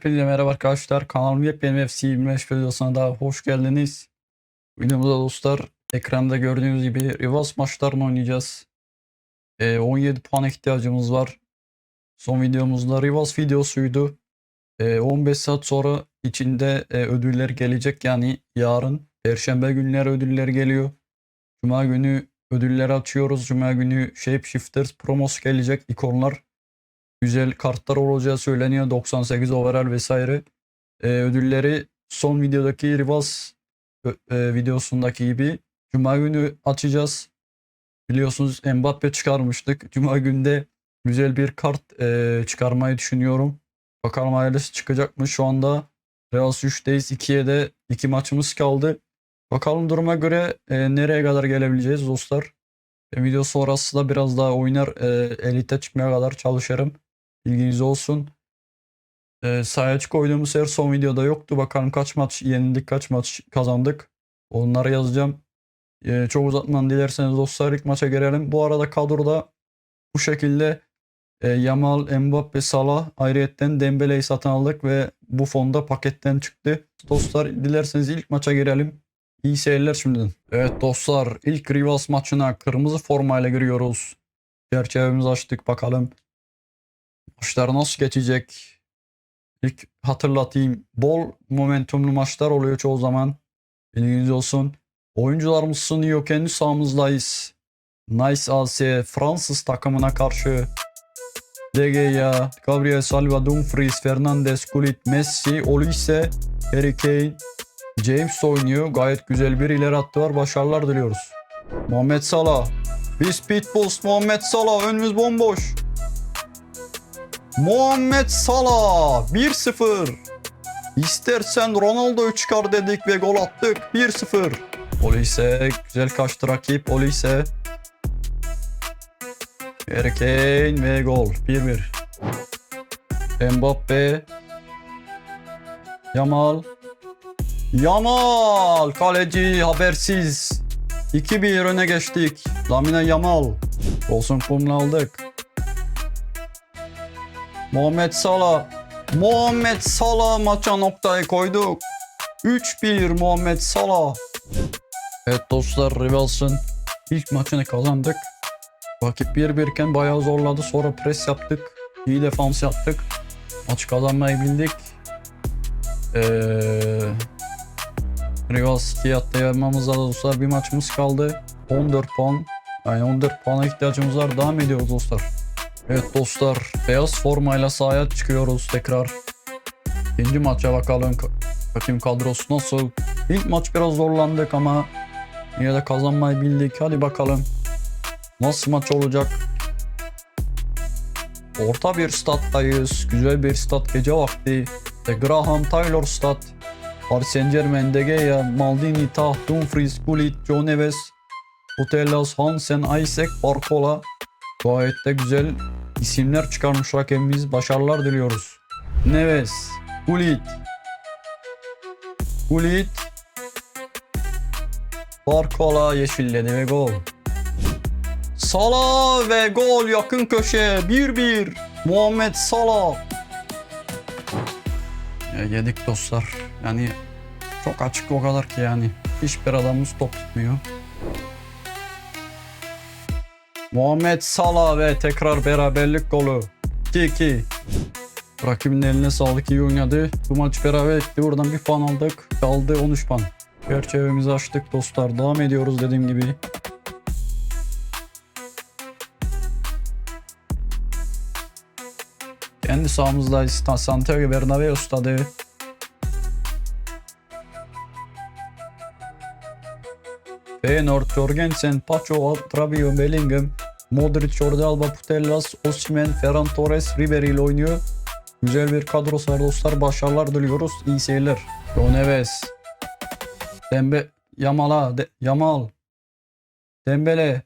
Hepinize merhaba arkadaşlar. Kanalım yepyeni FC 25 videosuna daha hoş geldiniz. Videomuzda dostlar ekranda gördüğünüz gibi Rivas maçlarını oynayacağız. Ee, 17 puan ihtiyacımız var. Son videomuzda Rivas videosuydu. Ee, 15 saat sonra içinde e, ödüller gelecek. Yani yarın Perşembe günleri ödüller geliyor. Cuma günü ödülleri açıyoruz. Cuma günü Shapeshifters promos gelecek ikonlar güzel kartlar olacağı söyleniyor. 98 overall vesaire. Ee, ödülleri son videodaki Rivals e, videosundaki gibi Cuma günü açacağız. Biliyorsunuz Mbappe çıkarmıştık. Cuma günde güzel bir kart e, çıkarmayı düşünüyorum. Bakalım hayırlısı çıkacak mı? Şu anda Reals 3'teyiz. 2'ye de 2 maçımız kaldı. Bakalım duruma göre e, nereye kadar gelebileceğiz dostlar. E, video sonrası da biraz daha oynar e, elite çıkmaya kadar çalışırım. Bilginiz olsun. Ee, sahaya çık oynadığımız her son videoda yoktu. Bakalım kaç maç yenildik, kaç maç kazandık. Onları yazacağım. Ee, çok uzatmadan dilerseniz dostlar ilk maça girelim. Bu arada kadroda bu şekilde e, Yamal, Mbappe, Salah ayrıyetten Dembele'yi satın aldık ve bu fonda paketten çıktı. Dostlar dilerseniz ilk maça girelim. İyi seyirler şimdiden. Evet dostlar ilk Rivals maçına kırmızı formayla giriyoruz. Çerçevemizi açtık bakalım. Maçlar nasıl geçecek? İlk hatırlatayım. Bol momentumlu maçlar oluyor çoğu zaman. Bilginiz olsun. Oyuncularımız sınıyor. Kendi sahamızdayız. Nice AS Fransız takımına karşı De Gea, Gabriel Salva, Dumfries, Fernandes, Gullit, Messi, Olise, Harry Kane, James oynuyor. Gayet güzel bir ileri hattı var. Başarılar diliyoruz. Muhammed Salah. Speed boost Muhammed Salah. Önümüz bomboş. Muhammed Salah 1-0. İstersen Ronaldo'yu çıkar dedik ve gol attık 1-0. Olise güzel kaçtı rakip Olise. Kane ve gol 1-1. Mbappe. Yamal. Yamal kaleci habersiz. 2-1 öne geçtik. Lamine Yamal. Olsun kumla aldık. Muhammed Salah. Muhammed Salah maça noktayı koyduk. 3-1 Muhammed Salah. Evet dostlar Rivals'ın ilk maçını kazandık. Rakip 1-1 iken bayağı zorladı. Sonra pres yaptık. İyi defans yaptık. Maçı kazanmayı bildik. Ee, Rivals 2'ye atlayamamızda da dostlar bir maçımız kaldı. 14 puan. Yani 14 puana ihtiyacımız var. Devam ediyoruz dostlar. Evet dostlar beyaz formayla sahaya çıkıyoruz tekrar. İkinci maça bakalım. Ka- Bakayım kadrosu nasıl. İlk maç biraz zorlandık ama yine de kazanmayı bildik. Hadi bakalım. Nasıl maç olacak? Orta bir stat'tayız. Güzel bir stat gece vakti. The Graham Taylor stat. Paris Saint Germain, De Gea, Maldini, Tah, Dumfries, Gullit, John Neves, Putellas, Hansen, Isaac, Barcola. Gayet de güzel isimler çıkarmış rakibimiz. Başarılar diliyoruz. Neves, Gullit, Gullit, Barcola yeşilledi ve gol. Salah ve gol yakın köşe 1-1. Muhammed Salah. Ya yedik dostlar. Yani çok açık o kadar ki yani. Hiçbir adamımız top tutmuyor. Muhammed Salah ve tekrar beraberlik golü. 2-2. Rakibin eline sağlık iyi oynadı. Bu maç beraber etti. Buradan bir puan aldık. Kaldı 13 puan. Çerçevemizi açtık dostlar. Devam ediyoruz dediğim gibi. Kendi sahamızda Santiago Bernabeu stadı. Feyenoord, Jorgensen, Pacho, Trabio, Bellingham, Modric, Jordi Alba, Putellas, Osimhen, Ferran Torres, Ribery ile oynuyor. Güzel bir kadrosu var dostlar. Başarılar diliyoruz. İyi seyirler. John Neves. Dembe Yamal'a. De, Yamal. Dembele.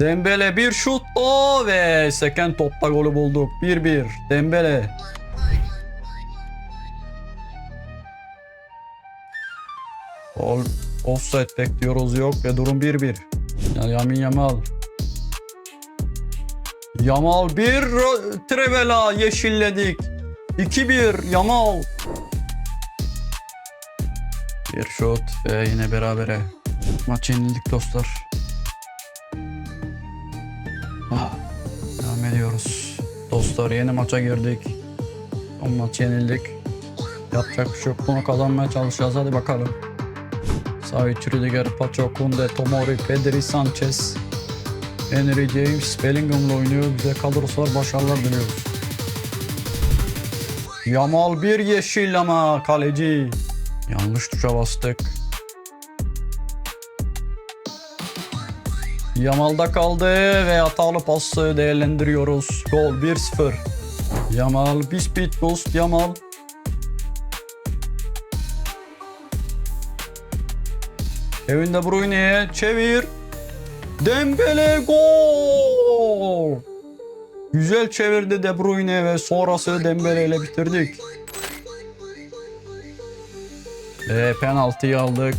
Dembele bir şut o ve seken topta golü bulduk. 1-1. Dembele. Gol offside bekliyoruz yok ve durum 1-1. Yani Yamin Yamal. Yamal bir ro- Trevela yeşilledik. 2-1 Yamal. Bir şut ve yine berabere. Maçı yenildik dostlar. Ah, devam ediyoruz. Dostlar yeni maça girdik. Son maçı yenildik. Yapacak bir şey yok. Bunu kazanmaya çalışacağız. Hadi bakalım. Savic, Rüdiger, Pacho, Kunde, Tomori, Pedri, Sanchez, Henry, James, Bellingham'la oynuyor. Bize kadrosu var. Başarılar diliyoruz. Yamal bir yeşil ama kaleci. Yanlış tuşa bastık. Yamal'da kaldı ve hatalı pası değerlendiriyoruz. Gol 1-0. Yamal, bir speed boost Yamal. Kevin De Bruyne'ye çevir. Dembele gol. Güzel çevirdi De Bruyne ve sonrası Dembele ile bitirdik. Ve penaltıyı aldık.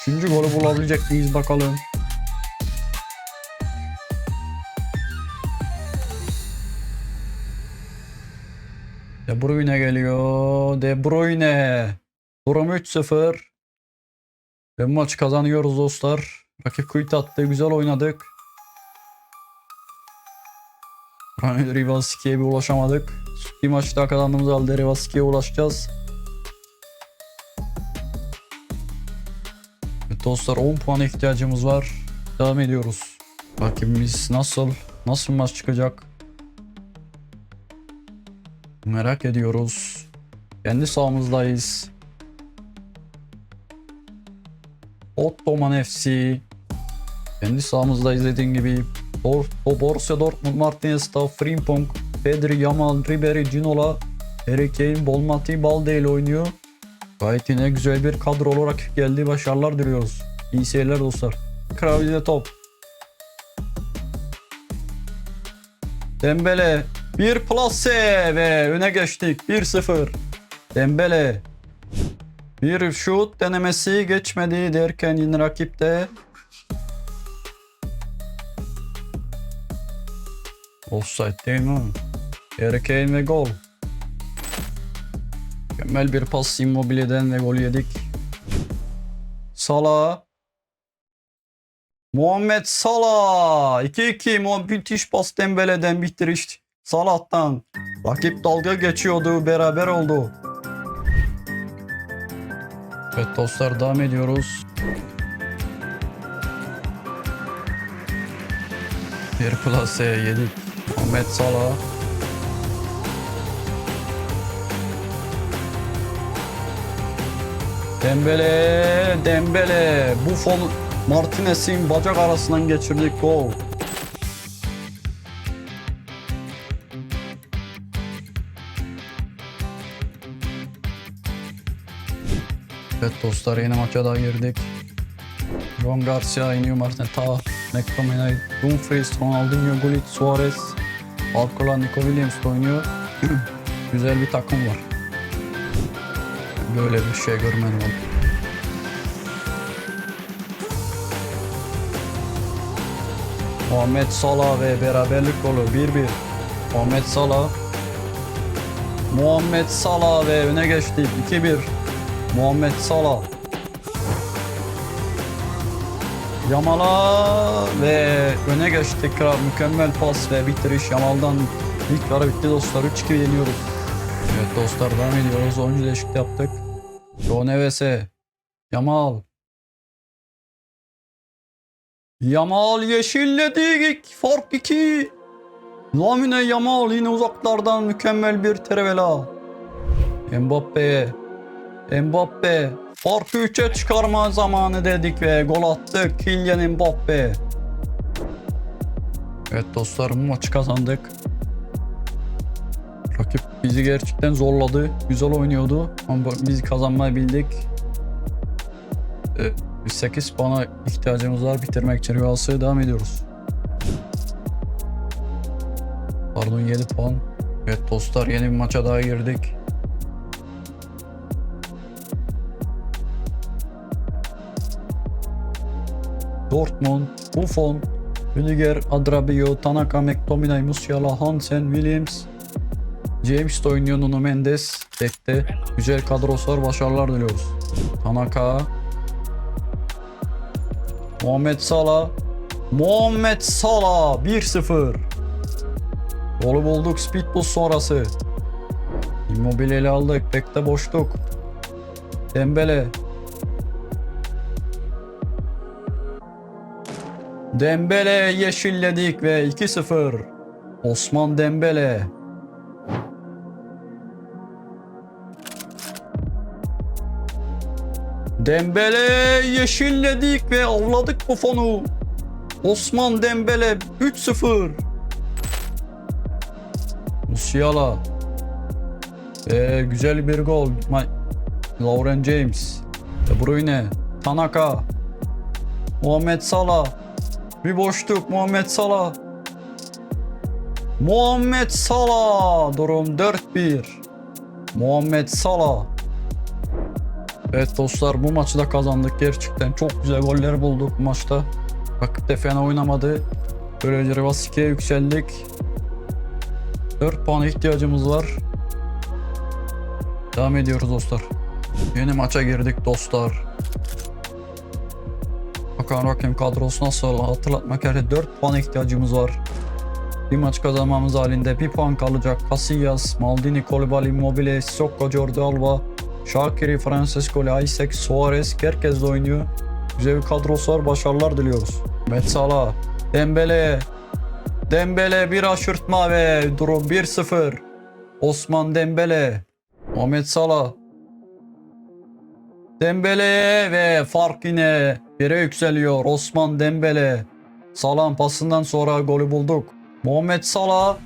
Üçüncü golü bulabilecek miyiz bakalım. De Bruyne geliyor. De Bruyne. Durum 3-0. Ve bu maçı kazanıyoruz dostlar. Rakip kuyut attı. Güzel oynadık. Rivalski'ye bir ulaşamadık. Bir maç daha kazandığımız halde Rivalski'ye ulaşacağız. Evet dostlar 10 puan ihtiyacımız var. Devam ediyoruz. Rakibimiz nasıl? Nasıl maç çıkacak? Merak ediyoruz. Kendi sahamızdayız. Ottoman FC. Kendi sahamızdayız dediğim gibi. Dor o Borussia Dortmund, Martinez, Frimpong, Pedri, Yamal, Ribery, Ginola, Harry Kane, Bolmati, Balde ile oynuyor. Gayet yine güzel bir kadro olarak geldi. Başarılar diliyoruz. İyi seyirler dostlar. Kravide top. Dembele bir plase ve öne geçtik 1-0. Dembele bir şut denemesi geçmedi derken yine rakip de Offside değil mi? Harry ve gol. Mükemmel bir pas Immobile'den ve gol yedik. Salah. Muhammed Salah. 2-2 Mu- müthiş pas Dembele'den bitiriş. Salah'tan. Rakip dalga geçiyordu. Beraber oldu. Evet dostlar devam ediyoruz. Bir plase yedik. Muhammed Salah. Dembele, Dembele. Buffon Martinez'in bacak arasından geçirdik gol. Evet dostlar yeni maça daha girdik. Ron Garcia iniyor Martinez, Ta, McTominay, Dumfries, Ronaldinho, Gullit, Suarez, Alcola, Nico Williams oynuyor. Güzel bir takım var. Böyle bir şey görmedim. Muhammed Salah ve beraberlik golü 1-1. Muhammed Salah. Muhammed Salah ve öne geçtik 2-1. Muhammed Salah. Yamal'a ve öne geçtik. Kral. Mükemmel pas ve bitiriş Yamal'dan ilk yarı bitti dostlar. 3-2 yeniyoruz. Evet dostlar devam ediyoruz. Oyuncu değişiklik yaptık. Joe Neves'e. Yamal. Yamal yeşilledik. Fark 2. Lamine Yamal yine uzaklardan mükemmel bir terevela. Mbappe'ye. Mbappe. Farkı 3'e çıkarma zamanı dedik ve gol attık. Kylian Mbappe. Evet dostlar maçı kazandık. Rakip bizi gerçekten zorladı. Güzel oynuyordu ama biz kazanmayı bildik. Ee, 8 puana ihtiyacımız var bitirmek için Rivas'a devam ediyoruz. Pardon 7 puan. Evet dostlar yeni bir maça daha girdik. Dortmund, Buffon, Rüdiger, Adrabio, Tanaka, McTominay, Musiala, Hansen, Williams, James de oynuyor Nuno Mendes. Bekte. Güzel kadrosu. Başarılar diliyoruz. Tanaka. Muhammed Salah. Muhammed Salah 1-0. Golü bulduk speed boost sonrası. Immobile ile aldık. Bekte boşluk. Dembele. Dembele yeşilledik ve 2-0. Osman Dembele. Dembele yeşilledik ve avladık bu fonu. Osman Dembele 3-0. Musiala. Ee, güzel bir gol. Ma- Lauren James. De Bruyne. Tanaka. Muhammed Salah. Bir boşluk Muhammed Salah. Muhammed Salah. Durum 4-1. Muhammed Salah. Evet dostlar bu maçı da kazandık. Gerçekten çok güzel goller bulduk bu maçta. Rakip de fena oynamadı. Böylece Rivas 2'ye yükseldik. 4 puana ihtiyacımız var. Devam ediyoruz dostlar. Yeni maça girdik dostlar. Bakalım rakip kadrosu nasıl hatırlatmak gerekirse 4 puan ihtiyacımız var. Bir maç kazanmamız halinde 1 puan kalacak. Casillas, Maldini, Koulibaly, Immobile, Sissoko, Jordi Alba, Shaqiri, Francisco, Isaac, Suarez herkes de oynuyor. Güzel bir kadrosu var. Başarılar diliyoruz. Met Salah, Dembele, Dembele bir aşırtma ve durum 1-0. Osman Dembele, Muhammed Salah, Dembele ve fark yine 1'e yükseliyor. Osman Dembele. Salah'ın pasından sonra golü bulduk. Muhammed Salah.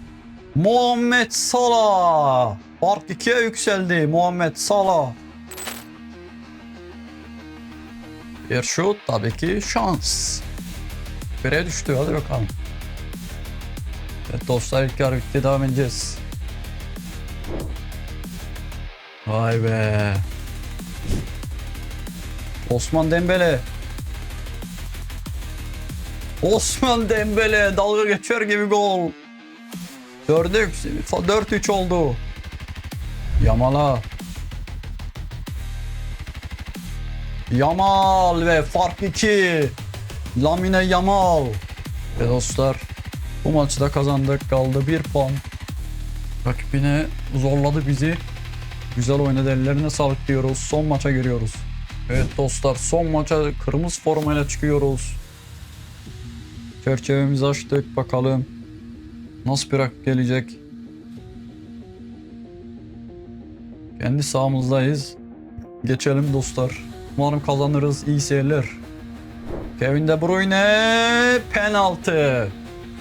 Muhammed Salah. Fark 2'ye yükseldi. Muhammed Salah. Bir şut tabii ki şans. 1'e düştü hadi bakalım. Evet dostlar ilk yarı bitti devam edeceğiz. Vay be. Osman Dembele. Osman Dembele dalga geçer gibi gol. Dördük. 4-3 oldu. Yamala. Yamal ve fark 2. Lamine Yamal. Ve dostlar bu maçı da kazandık. Kaldı 1 puan. Rakip yine zorladı bizi. Güzel oynadı ellerine sağlık diyoruz. Son maça giriyoruz. Evet dostlar son maça kırmızı formayla çıkıyoruz. Çerçevemizi açtık bakalım. Nasıl bir rakip gelecek? Kendi sahamızdayız. Geçelim dostlar. Umarım kazanırız. İyi seyirler. Kevin De Bruyne penaltı.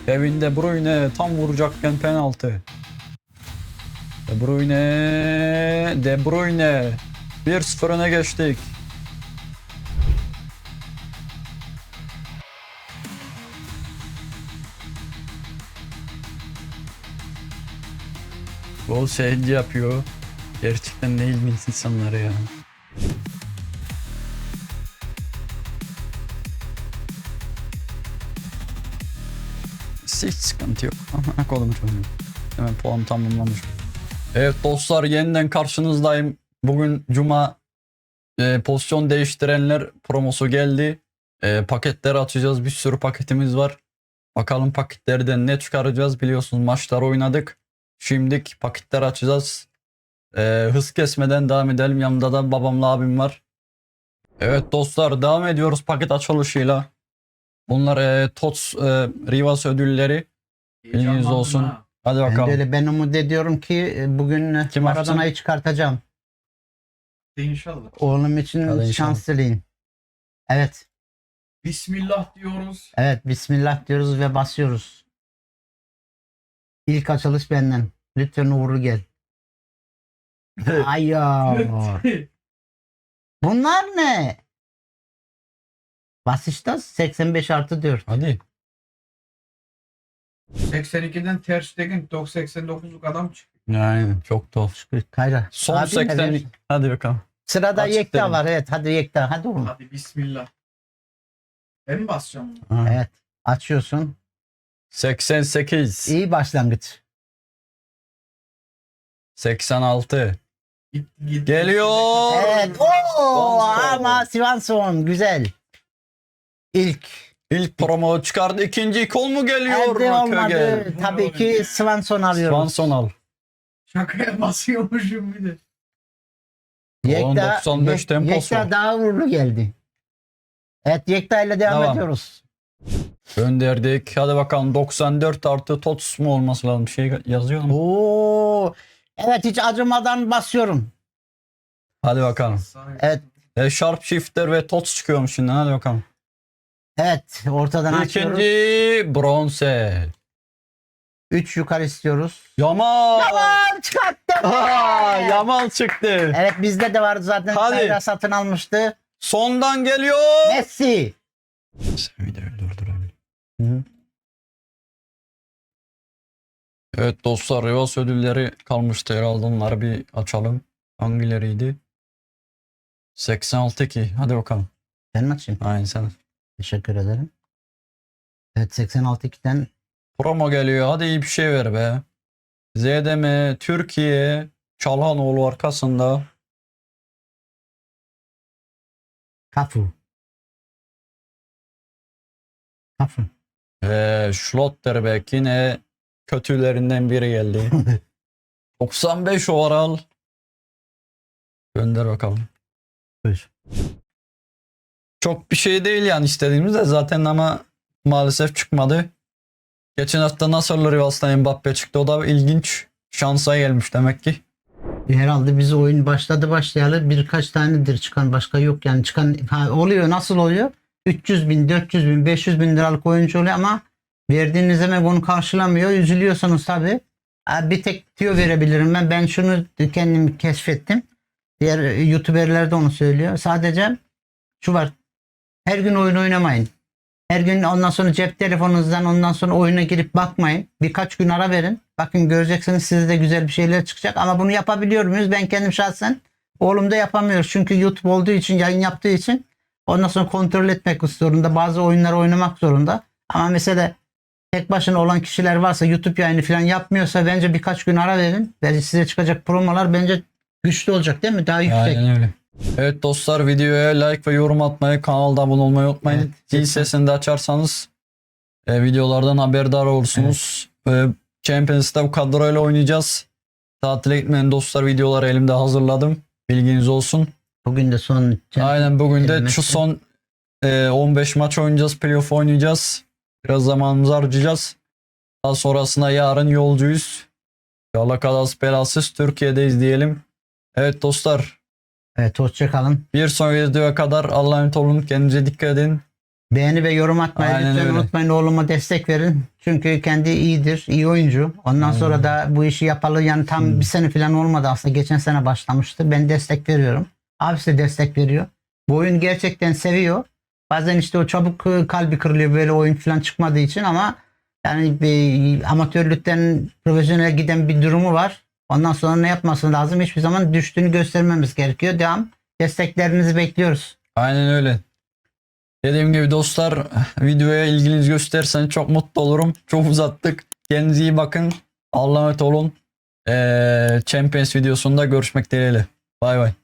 Kevin De Bruyne tam vuracakken penaltı. De Bruyne De Bruyne 1-0 öne geçtik. Gol sevinci yapıyor. Gerçekten ne ilginç insanlar ya. Hiç sıkıntı yok. Ama kolum çocuğum. Hemen puan tamamlamış. Evet dostlar yeniden karşınızdayım. Bugün cuma e, pozisyon değiştirenler promosu geldi. E, paketleri açacağız. Bir sürü paketimiz var. Bakalım paketlerden ne çıkaracağız biliyorsunuz maçlar oynadık. Şimdilik paketler açacağız. E, hız kesmeden devam edelim. Yanımda da babamla abim var. Evet dostlar devam ediyoruz paket açılışıyla. Bunlar e, TOTS e, Rivas ödülleri. Bilginiz olsun. ha. Hadi Ben, de bakalım. öyle, ben umut ediyorum ki e, bugün Kim açtın? Maradona'yı çıkartacağım. İnşallah. Oğlum için Hadi şans dileyin. Evet, Bismillah diyoruz. evet Bismillah diyoruz ve basıyoruz. İlk açılış benden. Lütfen uğurlu gel. Ay ya. Bunlar ne? Basışta 85 artı 4. Hadi. 82'den Ter Stegen 89'luk adam çıktı. Yani çok tuhaf. Kayra. Son Abin de 80 ver. hadi bakalım. Sırada Açık Yekta dedim. var. Evet hadi Yekta. Hadi oğlum. Hadi Bismillah. Ben mi basacağım? Ha. Evet. Açıyorsun. 88. İyi başlangıç. 86. Git, git. Geliyor. Evet. Oo, ama Swanson güzel. İlk. İlk promo çıkardı. İkinci kol mu geliyor? Elde olmadı. Kögel? Tabii ki Swanson alıyoruz. Swanson al. Şakaya basıyormuşum bir de. Yekta, 95 Yek- temposu. Yekta daha uğurlu geldi. Evet Yekta ile devam Devam. ediyoruz. Gönderdik. Hadi bakalım 94 artı TOTS mu olması lazım? Bir şey yazıyor mu? Oo. Evet hiç acımadan basıyorum. Hadi bakalım. Evet. E, Sharp Shifter ve TOTS çıkıyormuş şimdi. Hadi bakalım. Evet ortadan açıyoruz. İkinci bronze. 3 yukarı istiyoruz. Yamal. Yaman çıkarttı. Aa, Yamal çıktı. Evet bizde de vardı zaten. Hadi. Sayra satın almıştı. Sondan geliyor. Messi. Durdurabilirim. Hı. Evet dostlar Rivas ödülleri kalmıştı herhalde onları bir açalım. Hangileriydi? 86 ki. Hadi bakalım. Ben mi açayım? Aynen sen. Teşekkür ederim. Evet 86'den Promo geliyor. Hadi iyi bir şey ver be. ZDM Türkiye Çalhanoğlu arkasında. Kafu. Kafu. Ve Schlotterbeck yine kötülerinden biri geldi. 95 overall. Gönder bakalım. Buyur. Çok bir şey değil yani istediğimiz de zaten ama maalesef çıkmadı. Geçen hafta Nasırlı Rivals'tan Mbappe çıktı. O da ilginç. Şansa gelmiş demek ki. Herhalde biz oyun başladı başlayalı birkaç tanedir çıkan başka yok yani çıkan ha, oluyor nasıl oluyor 300 bin 400 bin 500 bin liralık oyuncu oluyor ama verdiğiniz emek onu karşılamıyor üzülüyorsunuz tabi bir tek tüyo verebilirim ben ben şunu kendim keşfettim diğer youtuberler de onu söylüyor sadece şu var her gün oyun oynamayın her gün ondan sonra cep telefonunuzdan ondan sonra oyuna girip bakmayın. Birkaç gün ara verin. Bakın göreceksiniz size de güzel bir şeyler çıkacak. Ama bunu yapabiliyor muyuz? Ben kendim şahsen oğlum da yapamıyor. Çünkü YouTube olduğu için, yayın yaptığı için ondan sonra kontrol etmek zorunda. Bazı oyunları oynamak zorunda. Ama mesela tek başına olan kişiler varsa YouTube yayını falan yapmıyorsa bence birkaç gün ara verin. Belki size çıkacak promolar bence güçlü olacak değil mi? Daha yüksek. Aynen öyle. Evet dostlar videoya like ve yorum atmayı, kanalda abone olmayı unutmayın. Evet, Zil sesini de açarsanız e, videolardan haberdar olursunuz. E, Champions'ta bu kadroyla oynayacağız. Tatile gitmeyen dostlar videoları elimde hazırladım. Bilginiz olsun. Bugün de son Aynen bugün de şu son e, 15 maç oynayacağız. Playoff oynayacağız. Biraz zamanımızı harcayacağız. Daha sonrasında yarın yolcuyuz. Yalla kadası belasız Türkiye'deyiz diyelim. Evet dostlar Evet hoşçakalın. bir sonraki videoya kadar Allah'a emanet olun. Kendinize dikkat edin. Beğeni ve yorum atmayı Aynen lütfen öyle. unutmayın. Oğluma destek verin. Çünkü kendi iyidir, iyi oyuncu. Ondan Aynen sonra da bu işi yapalı yani tam Hmm. bir sene falan olmadı aslında. Geçen sene başlamıştı. Ben destek veriyorum. Abisi de destek veriyor. Bu oyun gerçekten seviyor. Bazen işte o çabuk e, kalbi kırılıyor böyle oyun falan çıkmadığı için ama yani bir amatörlükten profesyonel giden bir durumu var. Ondan sonra ne yapması lazım? Hiçbir zaman düştüğünü göstermemiz gerekiyor. Devam. Desteklerinizi bekliyoruz. Aynen öyle. Dediğim gibi dostlar videoya ilginiz gösterirseniz çok mutlu olurum. Çok uzattık. Kendinize iyi bakın. Allah'a emanet olun. Ee, Champions videosunda görüşmek dileğiyle. Bay bay.